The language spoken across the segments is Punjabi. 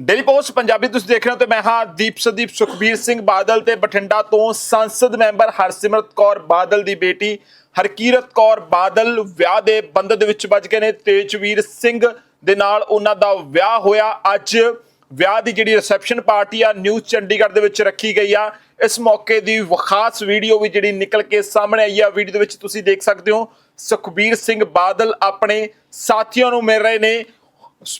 ਡੇਲੀ ਪੋਸਟ, ਪੰਜਾਬੀ ਤੁਸੀਂ ਦੇਖ ਰਹੇ ਹੋ ਤੇ ਮੈਂ ਹਾਂ ਦੀਪ ਸੰਦੀਪ, ਸੁਖਬੀਰ ਸਿੰਘ ਬਾਦਲ ਤੇ ਬਠਿੰਡਾ ਤੋਂ ਸੰਸਦ ਮੈਂਬਰ ਹਰਸਿਮਰਤ ਕੌਰ ਬਾਦਲ ਦੀ ਬੇਟੀ ਹਰਕੀਰਤ ਕੌਰ ਬਾਦਲ ਵਿਆਹ ਦੇ ਬੰਧਨ ਦੇ ਵਿੱਚ ਵੱਜ ਗਏ ਨੇ ਤੇਜਵੀਰ ਸਿੰਘ ਦੇ ਨਾਲ ਉਹਨਾਂ ਦਾ ਵਿਆਹ ਹੋਇਆ। ਅੱਜ ਵਿਆਹ ਦੀ ਜਿਹੜੀ ਰਿਸੈਪਸ਼ਨ ਪਾਰਟੀ ਆ ਨਿਊ ਚੰਡੀਗੜ੍ਹ ਦੇ ਵਿੱਚ ਰੱਖੀ ਗਈ ਆ। ਇਸ ਮੌਕੇ ਦੀ ਖਾਸ ਵੀਡੀਓ ਵੀ ਜਿਹੜੀ ਨਿਕਲ ਕੇ ਸਾਹਮਣੇ ਆਈ ਆ। ਵੀਡੀਓ ਦੇ ਵਿੱਚ ਤੁਸੀਂ ਦੇਖ ਸਕਦੇ ਹੋ ਸੁਖਬੀਰ ਸਿੰਘ ਬਾਦਲ ਆਪਣੇ ਸਾਥੀਆਂ ਨੂੰ ਮਿਲ ਰਹੇ ਨੇ।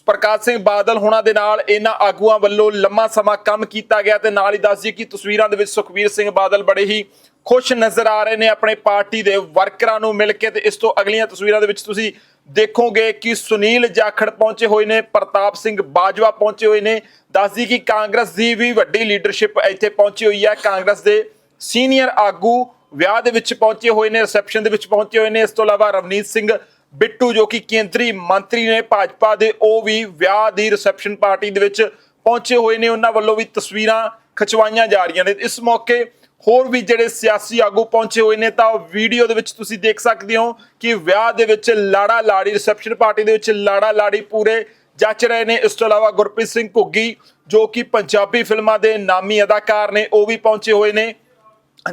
ਪ੍ਰਕਾਸ਼ ਸਿੰਘ ਬਾਦਲ ਹੋਣਾ ਦੇ ਨਾਲ ਇਹਨਾਂ ਆਗੂਆਂ ਵੱਲੋਂ ਲੰਮਾ ਸਮਾਂ ਕੰਮ ਕੀਤਾ ਗਿਆ ਤੇ ਨਾਲ ਹੀ ਦੱਸ ਦਈਏ ਕਿ ਤਸਵੀਰਾਂ ਦੇ ਵਿੱਚ ਸੁਖਬੀਰ ਸਿੰਘ ਬਾਦਲ ਬੜੇ ਹੀ ਖੁਸ਼ ਨਜ਼ਰ ਆ ਰਹੇ ਨੇ ਆਪਣੇ ਪਾਰਟੀ ਦੇ ਵਰਕਰਾਂ ਨੂੰ ਮਿਲ ਕੇ ਤੇ ਇਸ ਤੋਂ ਅਗਲੀਆਂ ਤਸਵੀਰਾਂ ਦੇ ਵਿੱਚ ਤੁਸੀਂ ਦੇਖੋਗੇ ਕਿ ਸੁਨੀਲ ਜਾਖੜ ਪਹੁੰਚੇ ਹੋਏ ਨੇ, ਪ੍ਰਤਾਪ ਸਿੰਘ ਬਾਜਵਾ ਪਹੁੰਚੇ ਹੋਏ ਨੇ। ਦੱਸਦੀ ਕਿ ਕਾਂਗਰਸ ਦੀ ਵੀ ਵੱਡੀ ਲੀਡਰਸ਼ਿਪ ਇੱਥੇ ਪਹੁੰਚੀ ਹੋਈ ਹੈ। ਕਾਂਗਰਸ ਦੇ ਸੀਨੀਅਰ ਆਗੂ ਵਿਆਹ ਦੇ ਵਿੱਚ ਪਹੁੰਚੇ ਹੋਏ ਨੇ ਰਿਸੈਪਸ਼ਨ ਦੇ ਵਿੱਚ ਪਹੁੰਚੇ ਹੋਏ ਨੇ। ਇਸ ਤੋਂ ਇਲਾਵਾ ਰਵਨੀਤ ਸਿੰਘ ਬਿੱਟੂ, ਜੋ ਕਿ ਕੇਂਦਰੀ ਮੰਤਰੀ ਨੇ ਭਾਜਪਾ ਦੇ, ਉਹ ਵੀ ਵਿਆਹ ਦੀ ਰਿਸੈਪਸ਼ਨ ਪਾਰਟੀ ਦੇ ਵਿੱਚ ਪਹੁੰਚੇ ਹੋਏ ਨੇ। ਉਹਨਾਂ ਵੱਲੋਂ ਵੀ ਤਸਵੀਰਾਂ ਖਿਚਵਾਈਆਂ ਜਾ ਰਹੀਆਂ ਨੇ। ਇਸ ਮੌਕੇ ਹੋਰ ਵੀ ਜਿਹੜੇ ਸਿਆਸੀ ਆਗੂ ਪਹੁੰਚੇ ਹੋਏ ਨੇ, ਤਾਂ ਵੀਡੀਓ ਦੇ ਵਿੱਚ ਤੁਸੀਂ ਦੇਖ ਸਕਦੇ ਹੋ ਕਿ ਵਿਆਹ ਦੇ ਵਿੱਚ ਲਾੜਾ ਲਾੜੀ ਰਿਸੈਪਸ਼ਨ ਪਾਰਟੀ ਦੇ ਵਿੱਚ ਲਾੜਾ ਲਾੜੀ ਪੂਰੇ ਜੱਚ ਰਹੇ ਨੇ। ਇਸ ਤੋਂ ਇਲਾਵਾ ਗੁਰਪ੍ਰੀਤ ਸਿੰਘ ਘੁੱਗੀ, ਜੋ ਕਿ ਪੰਜਾਬੀ ਫਿਲਮਾਂ ਦੇ ਨਾਮੀ ਅਦਾਕਾਰ ਨੇ, ਉਹ ਵੀ ਪਹੁੰਚੇ ਹੋਏ ਨੇ।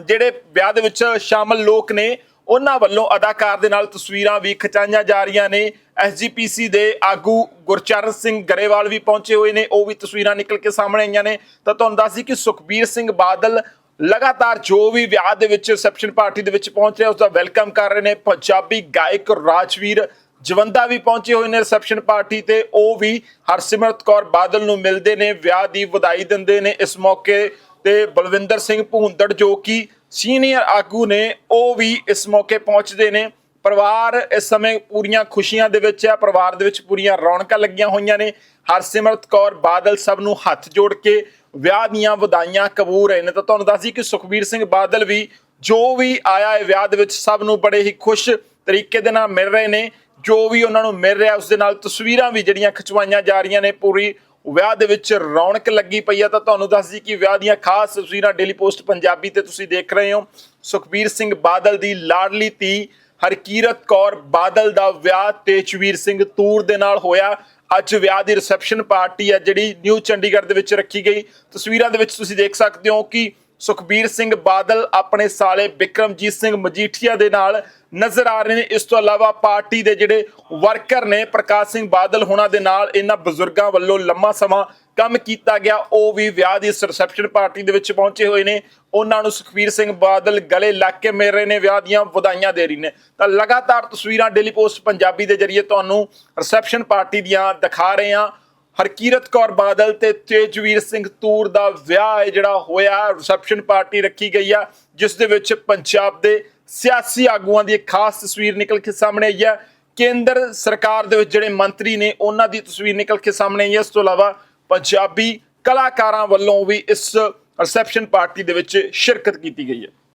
ਜਿਹੜੇ ਵਿਆਹ ਦੇ ਵਿੱਚ ਸ਼ਾਮਲ ਲੋਕ ਨੇ ਉਹਨਾਂ ਵੱਲੋਂ ਅਦਾਕਾਰ ਦੇ ਨਾਲ ਤਸਵੀਰਾਂ ਵੀ ਖਿਚਾਈਆਂ ਜਾ ਰਹੀਆਂ ਨੇ। ਐਸਜੀਪੀਸੀ ਦੇ ਆਗੂ ਗੁਰਚਰਨ ਸਿੰਘ ਗਰੇਵਾਲ ਵੀ ਪਹੁੰਚੇ ਹੋਏ ਨੇ। ਉਹ ਵੀ ਤਸਵੀਰਾਂ ਨਿਕਲ ਕੇ ਸਾਹਮਣੇ ਆਈਆਂ ਨੇ। ਤਾਂ ਤੁਹਾਨੂੰ ਦੱਸ ਕਿ ਸੁਖਬੀਰ ਸਿੰਘ ਬਾਦਲ ਲਗਾਤਾਰ ਜੋ ਵੀ ਵਿਆਹ ਦੇ ਵਿੱਚ ਰਿਸੈਪਸ਼ਨ ਪਾਰਟੀ ਦੇ ਵਿੱਚ ਪਹੁੰਚ ਰਿਹਾ ਉਸ ਦਾ ਵੈਲਕਮ ਕਰ ਰਹੇ ਨੇ। ਪੰਜਾਬੀ ਗਾਇਕ ਰਾਜਵੀਰ ਜਵੰਦਾ ਵੀ ਪਹੁੰਚੇ ਹੋਏ ਨੇ ਰਿਸੈਪਸ਼ਨ ਪਾਰਟੀ ਤੇ। ਉਹ ਵੀ ਹਰਸਿਮਰਤ ਕੌਰ ਬਾਦਲ ਨੂੰ ਮਿਲਦੇ ਨੇ, ਵਿਆਹ ਦੀ ਵਧਾਈ ਦਿੰਦੇ ਨੇ। ਇਸ ਮੌਕੇ ਤੇ ਬਲਵਿੰਦਰ ਸਿੰਘ ਭੂੰਦੜ ਜੋ ਕਿ ਸੀਨੀਅਰ ਆਗੂ ਨੇ, ਉਹ ਵੀ ਇਸ ਮੌਕੇ ਪਹੁੰਚਦੇ ਨੇ। ਪਰਿਵਾਰ ਇਸ ਸਮੇਂ ਪੂਰੀਆਂ ਖੁਸ਼ੀਆਂ ਦੇ ਵਿੱਚ ਹੈ ਪਰਿਵਾਰ ਦੇ ਵਿੱਚ ਪੂਰੀਆਂ ਰੌਣਕਾਂ ਲੱਗੀਆਂ ਹੋਈਆਂ ਨੇ। ਹਰਸਿਮਰਤ ਕੌਰ ਬਾਦਲ ਸਭ ਨੂੰ ਹੱਥ ਜੋੜ ਕੇ ਵਿਆਹ ਦੀਆਂ ਵਧਾਈਆਂ ਕਬੂਲ ਰਹੇ ਨੇ। ਤਾਂ ਤੁਹਾਨੂੰ ਦੱਸਦੀ ਕਿ ਸੁਖਬੀਰ ਸਿੰਘ ਬਾਦਲ ਵੀ ਜੋ ਵੀ ਆਇਆ ਹੈ ਵਿਆਹ ਦੇ ਵਿੱਚ ਸਭ ਨੂੰ ਬੜੇ ਹੀ ਖੁਸ਼ ਤਰੀਕੇ ਦੇ ਨਾਲ ਮਿਲ ਰਹੇ ਨੇ। ਜੋ ਵੀ ਉਹਨਾਂ ਨੂੰ ਮਿਲ ਰਿਹਾ, ਉਸ ਦੇ ਨਾਲ ਤਸਵੀਰਾਂ ਵੀ ਜਿਹੜੀਆਂ ਖਿਚਵਾਈਆਂ ਜਾ ਰਹੀਆਂ ਨੇ ਪੂਰੀ ਵਿਆਹ ਦੇ ਵਿੱਚ ਰੌਣਕ ਲੱਗੀ ਪਈ ਆ, ਤਾਂ ਤੁਹਾਨੂੰ ਦੱਸ ਦਈਏ ਕਿ ਵਿਆਹ ਦੀਆਂ ਖਾਸ ਤਸਵੀਰਾਂ ਡੇਲੀ ਪੋਸਟ ਪੰਜਾਬੀ ਤੇ ਤੁਸੀਂ ਦੇਖ ਰਹੇ ਹੋ। ਸੁਖਬੀਰ ਸਿੰਘ ਬਾਦਲ ਦੀ ਲਾਡਲੀ ਧੀ ਹਰਕੀਰਤ ਕੌਰ ਬਾਦਲ ਦਾ ਵਿਆਹ ਤੇਜਵੀਰ ਸਿੰਘ ਤੂਰ ਦੇ ਨਾਲ ਹੋਇਆ। ਅੱਜ ਵਿਆਹ ਦੀ ਰਿਸੈਪਸ਼ਨ ਪਾਰਟੀ ਆ, ਜਿਹੜੀ ਨਿਊ ਚੰਡੀਗੜ੍ਹ ਦੇ ਵਿੱਚ ਰੱਖੀ ਗਈ। ਤਸਵੀਰਾਂ ਦੇ ਵਿੱਚ ਤੁਸੀਂ ਦੇਖ ਸਕਦੇ ਹੋ ਕਿ ਸੁਖਬੀਰ ਸਿੰਘ ਬਾਦਲ ਆਪਣੇ ਸਾਲੇ ਬਿਕਰਮਜੀਤ ਸਿੰਘ ਮਜੀਠੀਆ ਦੇ ਨਾਲ ਨਜ਼ਰ ਆ ਰਹੇ ਨੇ। ਇਸ ਤੋਂ ਇਲਾਵਾ ਪਾਰਟੀ ਦੇ ਜਿਹੜੇ ਵਰਕਰ ਨੇ ਪ੍ਰਕਾਸ਼ ਸਿੰਘ ਬਾਦਲ, ਹੋਣਾ ਦੇ ਨਾਲ ਇਹਨਾਂ ਬਜ਼ੁਰਗਾਂ ਵੱਲੋਂ ਲੰਮਾ ਸਮਾਂ ਕੰਮ ਕੀਤਾ ਗਿਆ। ਉਹ ਵੀ ਵਿਆਹ ਦੀ ਰਿਸੈਪਸ਼ਨ ਪਾਰਟੀ ਦੇ ਵਿੱਚ ਪਹੁੰਚੇ ਹੋਏ ਨੇ। ਉਹਨਾਂ ਨੂੰ ਸੁਖਬੀਰ ਸਿੰਘ ਬਾਦਲ ਗਲੇ ਲੱਗ ਕੇ ਮਿਲ ਰਹੇ ਨੇ, ਵਿਆਹ ਦੀਆਂ ਵਧਾਈਆਂ ਦੇ ਰਹੇ ਨੇ। ਤਾਂ ਲਗਾਤਾਰ ਤਸਵੀਰਾਂ ਡੇਲੀ ਪੋਸਟ ਪੰਜਾਬੀ ਦੇ ਜਰੀਏ ਤੁਹਾਨੂੰ ਰਿਸੈਪਸ਼ਨ ਪਾਰਟੀ ਦੀਆਂ ਦਿਖਾ ਰਹੇ ਹਾਂ। ਹਰਕੀਰਤ ਕੌਰ ਬਾਦਲ ਤੇ ਤੇਜਵੀਰ ਸਿੰਘ ਤੂਰ ਦਾ ਵਿਆਹ ਹੈ, ਜਿਹੜਾ ਹੋਇਆ, ਰਿਸੈਪਸ਼ਨ ਪਾਰਟੀ ਰੱਖੀ ਗਈ ਆ, ਜਿਸ ਦੇ ਵਿੱਚ ਪੰਜਾਬ ਦੇ ਸਿਆਸੀ ਆਗੂਆਂ ਦੀ ਇੱਕ ਖਾਸ ਤਸਵੀਰ ਨਿਕਲ ਕੇ ਸਾਹਮਣੇ ਆਈ ਹੈ ਕੇਂਦਰ ਸਰਕਾਰ ਦੇ ਵਿੱਚ ਜਿਹੜੇ ਮੰਤਰੀ ਨੇ, ਉਹਨਾਂ ਦੀ ਤਸਵੀਰ ਨਿਕਲ ਕੇ ਸਾਹਮਣੇ ਆਈ ਹੈ ਇਸ ਤੋਂ ਇਲਾਵਾ ਪੰਜਾਬੀ ਕਲਾਕਾਰਾਂ ਵੱਲੋਂ ਵੀ ਇਸ ਰਿਸੈਪਸ਼ਨ ਪਾਰਟੀ ਦੇ ਵਿੱਚ ਸ਼ਿਰਕਤ ਕੀਤੀ ਗਈ ਹੈ।